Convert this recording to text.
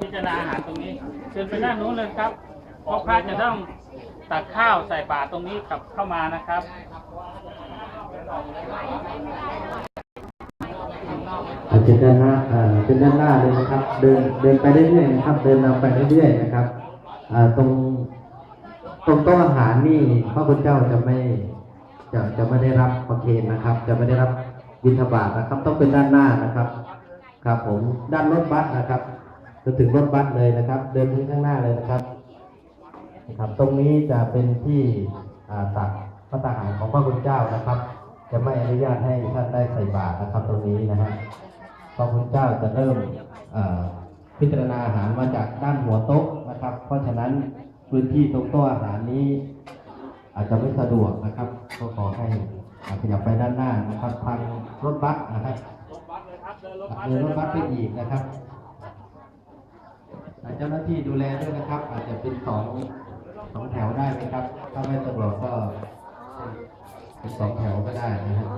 พิจารณาอาหารตรงนี้เชิญไปด้านนู้นเลยครับเพราะพระจะต้องตักข้าวใส่บาตรตรงนี้กลับเข้ามานะครับอาจจะด้านหน้าเอ่อเป็นด้านหน้าเลยนะครับ เดินเดินไปเรื่อยๆนะครับ เดินนำไปเรื่อยๆนะครับอ่าตรงตรงโต๊ะอาหารนี่พระคุณเจ้าจะไม่จะจะไม่ได้รับประเคนนะครับ จะไม่ได้รับบิณฑบาตนะครับ ต้องเป็นด้านหน้านะครับ ครับผมด้านรถบัสนะครับ จะถึงรถบัสเลยนะครับ เดินไปข้างหน้าเลยนะครับนะครับ ตรงนี้จะเป็นที่อ่าตักพระตาหารของพระคุณเจ้านะครับ จะไม่อนุญาตให้ท่านได้ใส่บาตรนะครับ ตรงนี้นะฮะพระคุณเจ้าจะเริ่มอ่าพิจารณาอาหารมาจากด้านหัวโต๊ะนะครับ เพราะฉะนั้นพื้นที่ตรงโต๊ะอาหารนี้ อาจจะไม่สะดวกนะครับ ก็ขอให้อ่าขยับไปด้านหน้านะครับทางรถบัสนะครับเดินรถบัสไปอีกนะครับ เจ้าหน้าที่ดูแลด้วยนะครับ อาจจะเป็นสองสองแถวได้ไหมครับ ถ้าไม่สะดวกก็เป็นสองแถวก็ได้นะครับ